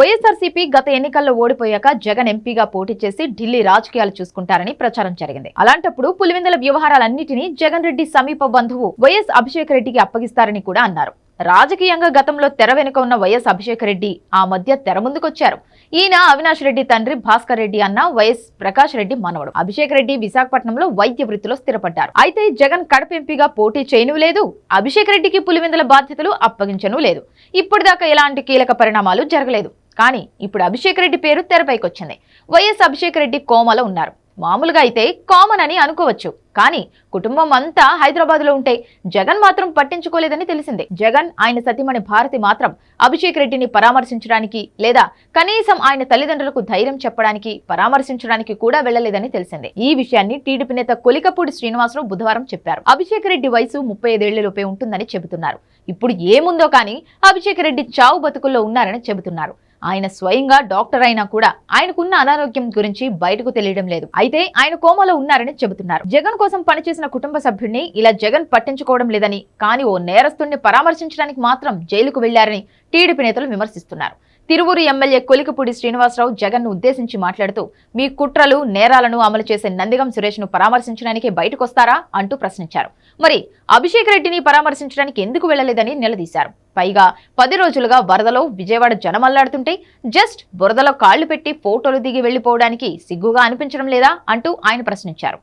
వైఎస్ఆర్సీపీ గత ఎన్నికల్లో ఓడిపోయాక జగన్ ఎంపీగా పోటీ చేసి ఢిల్లీ రాజకీయాలు చూసుకుంటారని ప్రచారం జరిగింది. అలాంటప్పుడు పులివెందుల వ్యవహారాలన్నింటినీ జగన్ రెడ్డి సమీప బంధువు వైఎస్ అభిషేక్ రెడ్డికి అప్పగిస్తారని కూడా అన్నారు. రాజకీయంగా గతంలో తెర వెనుక ఉన్న వైఎస్ అభిషేక్ రెడ్డి ఆ మధ్య తెర ముందుకొచ్చారు. ఈయన అవినాష్ రెడ్డి తండ్రి భాస్కర్ రెడ్డి అన్న వైఎస్ ప్రకాష్ రెడ్డి మనవడు. అభిషేక్ రెడ్డి విశాఖపట్నంలో వైద్య వృత్తిలో స్థిరపడ్డారు. అయితే జగన్ కడప ఎంపీగా పోటీ చేయను లేదు. అభిషేక్ రెడ్డికి పులివెందుల బాధ్యతలు అప్పగించను లేదు. ఇప్పటిదాకా ఎలాంటి కీలక పరిణామాలు జరగలేదు. కానీ ఇప్పుడు అభిషేక్ రెడ్డి పేరు తెరపైకి వచ్చింది వైఎస్ అభిషేక్ రెడ్డి కోమలో ఉన్నారు. మామూలుగా అయితే కామన్ అని అనుకోవచ్చు. కానీ కుటుంబం అంతా హైదరాబాద్లో ఉంటే జగన్ మాత్రం పట్టించుకోలేదని తెలిసిందే. జగన్ ఆయన సతీమణి భారతి మాత్రం అభిషేక్ రెడ్డిని పరామర్శించడానికి లేదా కనీసం ఆయన తల్లిదండ్రులకు ధైర్యం చెప్పడానికి పరామర్శించడానికి కూడా వెళ్ళలేదని తెలిసిందే. ఈ విషయాన్ని టీడీపీ నేత కొలికపూడి శ్రీనివాసరావు బుధవారం చెప్పారు. అభిషేక్ రెడ్డి వయసు ముప్పై ఐదేళ్ళలోపే ఉంటుందని చెబుతున్నారు. ఇప్పుడు ఏముందో కానీ అభిషేక్ రెడ్డి చావు బతుకుల్లో ఉన్నారని చెబుతున్నారు. ఆయన స్వయంగా డాక్టర్ అయినా కూడా ఆయనకున్న అనారోగ్యం గురించి బయటకు తెలియడం లేదు. అయితే ఆయన కోమాలో ఉన్నారని చెబుతున్నారు. జగన్ కోసం పనిచేసిన కుటుంబ సభ్యుడిని ఇలా జగన్ పట్టించుకోవడం లేదని కానీ ఓ నేరస్తుడిని పరామర్శించడానికి మాత్రం జైలుకు వెళ్ళారని టీడీపీ నేతలు విమర్శిస్తున్నారు. తిరువూరు ఎమ్మెల్యే కొలికపూడి శ్రీనివాసరావు జగన్ను ఉద్దేశించి మాట్లాడుతూ మీ కుట్రలు నేరాలను అమలు చేసే నందిగం సురేష్ను పరామర్శించడానికి బయటకొస్తారా? అంటూ ప్రశ్నించారు. మరి అభిషేక్ రెడ్డిని పరామర్శించడానికి ఎందుకు వెళ్ళలేదని నిలదీశారు. పైగా పది రోజులుగా వరదలో విజయవాడ జనమల్లాడుతుంటే జస్ట్ బురదలో కాళ్ళు పెట్టి ఫోటోలు దిగి వెళ్ళిపోవడానికి సిగ్గుగా అనిపించడం లేదా? అంటూ ఆయన ప్రశ్నించారు.